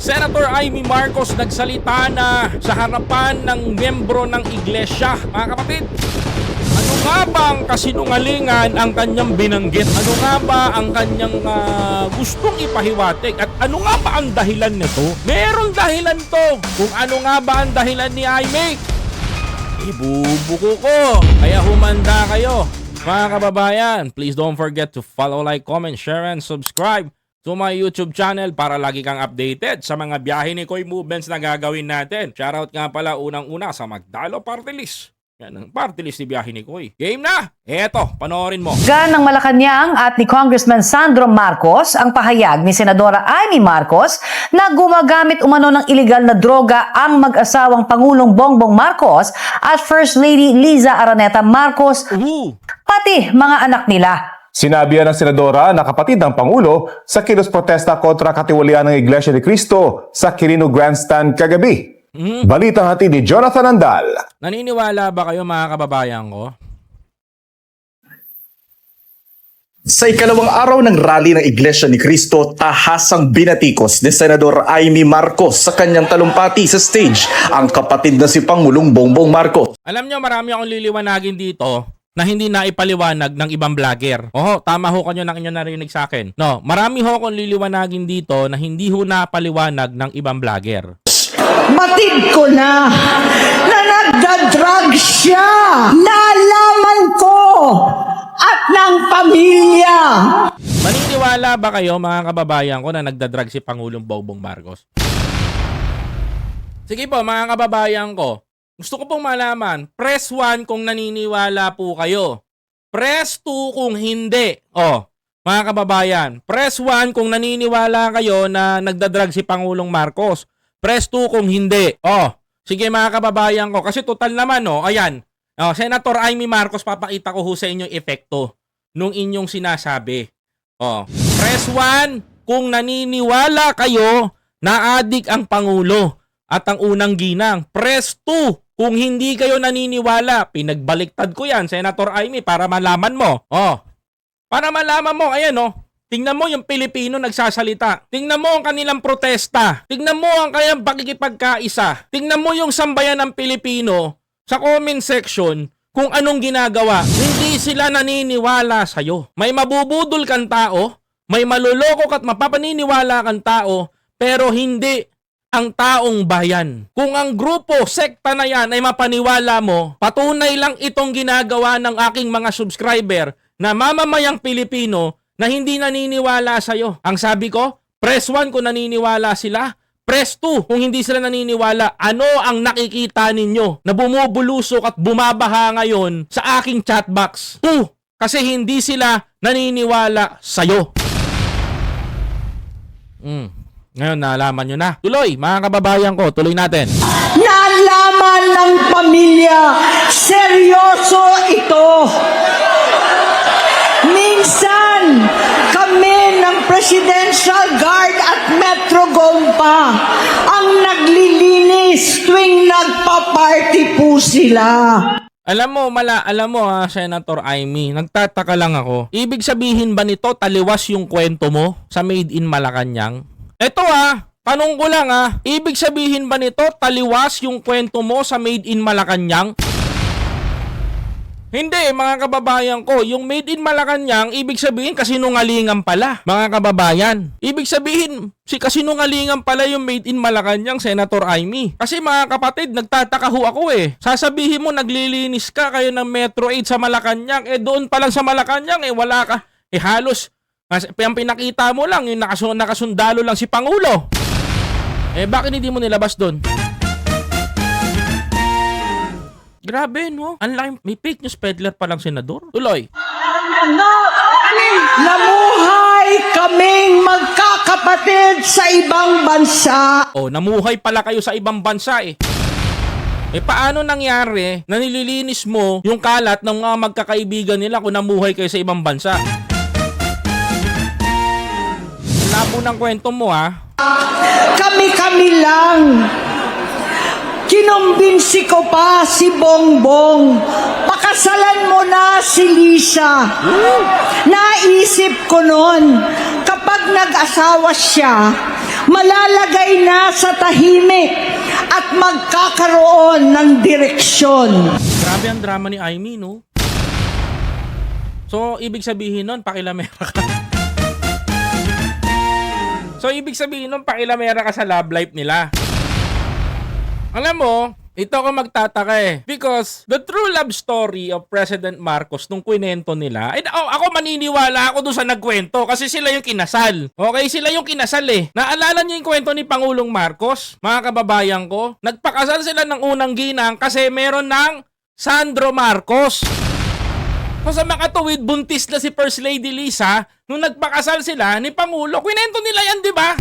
Senator Amy Marcos nagsalita na sa harapan ng membro ng iglesia. Mga kapatid, ano nga ba ang kasinungalingan ang kanyang binanggit? Ano nga ba ang kanyang ah, gustong ipahiwatig? At ano nga ba ang dahilan nito? Merong dahilan to. Kung ano nga ba ang dahilan ni Amy? Ibubuko ko. Kaya humanda kayo. Mga kababayan, please don't forget to follow, like, comment, share, and subscribe to my YouTube channel para lagi kang updated sa mga biyahe ni Koy Movements na gagawin natin. Shoutout nga pala unang-una sa Magdalo Party List. Yan ang party list ni biyahe ni Koy. Game na! Eto, panoorin mo. Gan ng Malacanang at ni Congressman Sandro Marcos ang pahayag ni Senadora Amy Marcos na gumagamit umano ng ilegal na droga ang mag-asawang Pangulong Bongbong Marcos at First Lady Liza Araneta Marcos Uhu! pati mga anak nila. Sinabi yan ng senadora na kapatid ng Pangulo sa kilos protesta kontra katiwalian ng Iglesia ni Cristo sa Quirino Grandstand kagabi. Balitang hatid ni Jonathan Andal. Naniniwala ba kayo mga kababayan ko? Sa ikalawang araw ng rally ng Iglesia ni Cristo, tahasang binatikos ni Senador Amy Marcos sa kanyang talumpati sa stage ang kapatid na si Pangulong Bongbong Marcos. Alam nyo, marami akong liliwanagin dito na hindi na ipaliwanag ng ibang vlogger. Oho, tama ho kanyo ng inyo narinig sa akin. No, marami ho akong liliwanagin dito na hindi ho napaliwanag ng ibang vlogger. Matid ko na na nagda-drug siya. Nalaman ko at ng pamilya. Maniniwala ba kayo mga kababayan ko na nagdadrag si Pangulong Bongbong Marcos? Sige po mga kababayan ko, gusto ko pong malaman, press 1 kung naniniwala po kayo. Press 2 kung hindi. Oh, mga kababayan, press 1 kung naniniwala kayo na nagdadrag si Pangulong Marcos. Press 2 kung hindi. Oh, sige mga kababayan ko, kasi total naman oh, ayan. Oh, Senator Amy Marcos, papakita ko ho sa inyo epekto nung inyong sinasabi. Oh, press 1 kung naniniwala kayo na adik ang Pangulo at ang unang ginang. Press 2 kung hindi kayo naniniwala. Pinagbaliktad ko yan, Senator Amy, para malaman mo. Oh, para malaman mo, ayan oh, Tingnan mo yung Pilipino nagsasalita. Tingnan mo ang kanilang protesta. Tingnan mo ang kanilang pakikipagkaisa. Tingnan mo yung sambayan ng Pilipino sa comment section kung anong ginagawa. Hindi sila naniniwala sa'yo. May mabubudol kang tao, may maluloko at mapapaniniwala kang tao, pero hindi ang taong bayan. Kung ang grupo, sekta na yan ay mapaniwala mo, patunay lang itong ginagawa ng aking mga subscriber na mamamayang Pilipino na hindi naniniwala sa'yo. Ang sabi ko, press 1 kung naniniwala sila, press 2 kung hindi sila naniniwala. Ano ang nakikita ninyo na bumubulusok at bumabaha ngayon sa aking chatbox? 2. Kasi hindi sila naniniwala sa'yo. Ngayon, nalaman nyo na. Tuloy, mga kababayan ko, tuloy natin. Nalaman ng pamilya. Seryoso ito. Minsan, kami ng Presidential Guard at Metro Gompa ang naglilinis tuwing nagpa-party po sila. Alam mo, mala, alam mo ha, Senator Amy, nagtataka lang ako. Ibig sabihin ba nito taliwas yung kwento mo sa Made in Malacanang? Eto ha, tanong ko lang ha, ibig sabihin ba nito taliwas yung kwento mo sa Made in Malacanang? Hindi, mga kababayan ko. Yung made in Malacanang, ibig sabihin kasinungalingan pala, mga kababayan. Ibig sabihin, si kasinungalingan pala yung made in Malacanang, Senator Amy. Kasi mga kapatid, nagtataka ho ako eh. Sasabihin mo, naglilinis ka kayo ng Metro 8 sa Malacanang. Eh doon pa lang sa Malacanang, eh wala ka. Eh halos, mas, ang pinakita mo lang, yung nakasun nakasundalo lang si Pangulo. Eh bakit hindi mo nilabas doon? Grabe, no? Ang laki, may fake news peddler pa lang senador. Tuloy. Namuhay kaming magkakapatid sa ibang bansa. Oh, namuhay pala kayo sa ibang bansa eh. Eh paano nangyari na nililinis mo yung kalat ng mga magkakaibigan nila kung namuhay kayo sa ibang bansa? Labo ng kwento mo ha. Kami-kami lang. Kinumbinsi ko pa si Bongbong. Pakasalan mo na si Lisa. Naisip ko noon, kapag nag-asawa siya, malalagay na sa tahimik at magkakaroon ng direksyon. Grabe ang drama ni Aimee, no? So, ibig sabihin nun, pakilamera ka. So, ibig sabihin nun, pakilamera ka sa love life nila. Alam mo, ito ako magtataka eh. Because the true love story of President Marcos nung kwento nila, eh, ako, ako maniniwala ako doon sa nagkwento kasi sila yung kinasal. Okay, sila yung kinasal eh. Naalala niyo yung kwento ni Pangulong Marcos, mga kababayan ko? Nagpakasal sila ng unang ginang kasi meron ng Sandro Marcos. So sa makatuwid, buntis na si First Lady Lisa nung nagpakasal sila ni Pangulo. Kwento nila yan, di ba?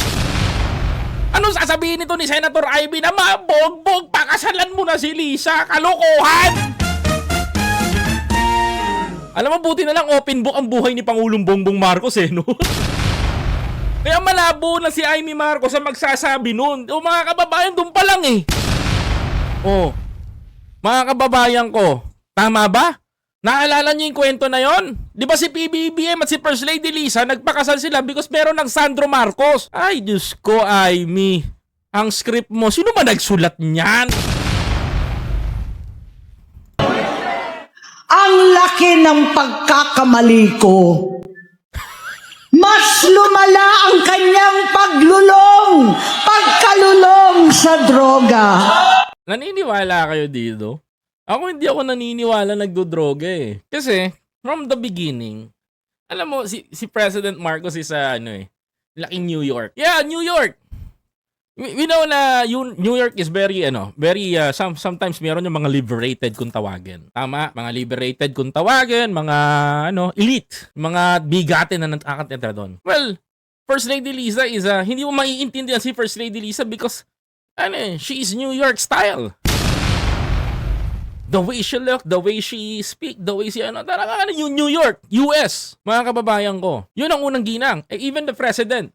Anong sasabihin nito ni Senator Ivy na mabogbog, pakasalan mo na si Lisa, kalokohan! Alam mo, buti na lang open book ang buhay ni Pangulong Bongbong Marcos eh, no? Kaya malabo na si Amy Marcos ang magsasabi nun. O mga kababayan, doon pa lang eh. Oh, mga kababayan ko, tama ba? Naalala niyo yung kwento na yon? Di ba si PBBM at si First Lady Lisa nagpakasal sila because meron ng Sandro Marcos? Ay, Diyos ko, Amy. Ang script mo, sino ba nagsulat niyan? Ang laki ng pagkakamali ko. Mas lumala ang kanyang paglulong, pagkalulong sa droga. Naniniwala kayo dito? Ako hindi ako naniniwala nagdodroga eh. Kasi, from the beginning, alam mo, si, si President Marcos is a, ano eh, laking New York. Yeah, New York! We, we know na yun, New York is very, ano, very, uh, some, sometimes meron yung mga liberated kung tawagin. Tama, mga liberated kung tawagin, mga, ano, elite, mga bigatin na nakakatitra doon. Well, First Lady Lisa is, uh, hindi mo maiintindihan si First Lady Lisa because, ano eh, she is New York style the way she look, the way she speak, the way she ano, talaga ano, New York, US, mga kababayan ko. Yun ang unang ginang. Eh, even the president.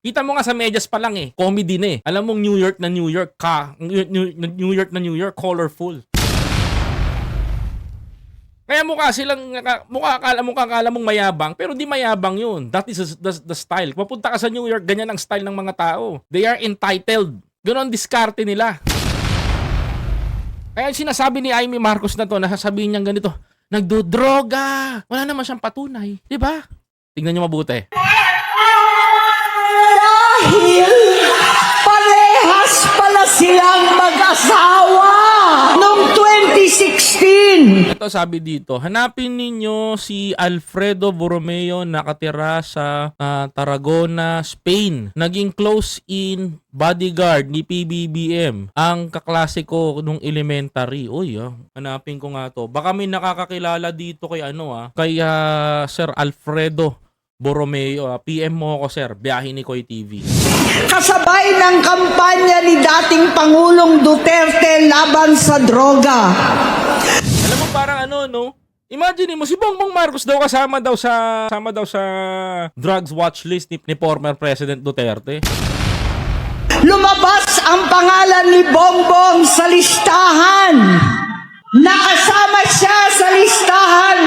Kita mo nga sa medyas pa lang eh, comedy na eh. Alam mong New York na New York ka, New, York na New York, colorful. Kaya mukha silang, mukha akala, mukha akala mong mayabang, pero di mayabang yun. That is the, the style. Papunta ka sa New York, ganyan ang style ng mga tao. They are entitled. Ganon diskarte nila. Kaya sinasabi ni Amy Marcos na to, nasasabihin niyang ganito, nagdodroga. Wala naman siyang patunay. Di ba? Tingnan niyo mabuti. Ito sabi dito, hanapin ninyo si Alfredo Borromeo nakatira sa ah, Tarragona, Spain. Naging close in bodyguard ni PBBM. Ang kaklase ko nung elementary. Uy, ah, hanapin ko nga to. Baka may nakakakilala dito kay ano ah, kay ah, Sir Alfredo Borromeo. ah. PM mo ako sir, biyahe ni Koy TV. Kasabay ng kampanya ni dating Pangulong Duterte laban sa droga. Parang ano, no? Imagine mo si Bongbong Marcos daw kasama daw sa kasama daw sa drugs watch list ni, ni former President Duterte. Lumabas ang pangalan ni Bongbong sa listahan. Nakasama siya sa listahan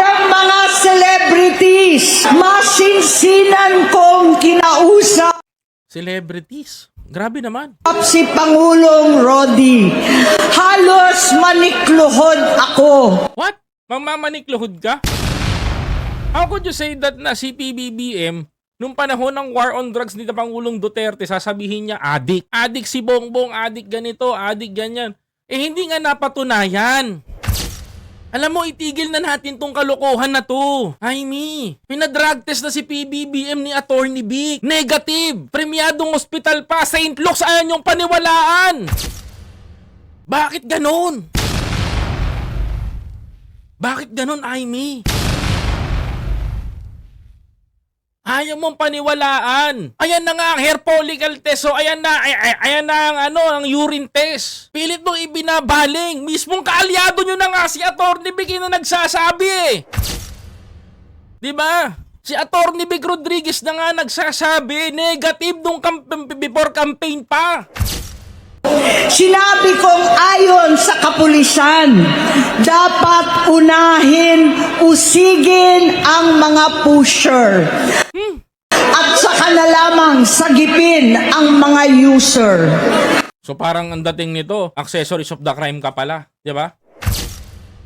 ng mga celebrities. Masinsinan kong kinausap Celebrities. Grabe naman. si Pangulong Rodi. Halos manikluhod ako. What? Mamamanikluhod ka? How could you say that na si PBBM nung panahon ng war on drugs ni Pangulong Duterte, sasabihin niya adik. Adik si Bongbong, adik ganito, adik ganyan. Eh hindi nga napatunayan. Alam mo, itigil na natin tong kalokohan na to. Jaime, pinadrug test na si PBBM ni Attorney Vic. Negative. Premiadong ospital pa. St. Luke's ayaw niyong paniwalaan. Bakit ganon? Bakit ganon, Jaime? Ayaw mong paniwalaan. Ayan na nga ang hair follicle test. So ayan na, ay, ay- ayan na ang ano, ang urine test. Pilit mong ibinabaling. Mismong kaalyado nyo na nga si Atty. Vic na nagsasabi eh. Di ba? Si Atty. Vic Rodriguez na nga nagsasabi, negative nung camp- before campaign pa. Sinabi kong ayon sa kapulisan, dapat unahin, usigin ang mga pusher. at saka na lamang sagipin ang mga user. So parang ang dating nito, accessories of the crime ka pala, 'di ba?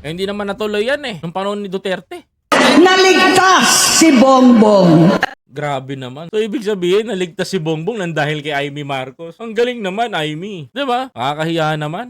Eh, hindi naman natuloy yan eh, nung panahon ni Duterte. Naligtas si Bongbong. Grabe naman. So ibig sabihin, naligtas si Bongbong nang dahil kay Amy Marcos. Ang galing naman, Amy. 'Di ba? Nakakahiya naman.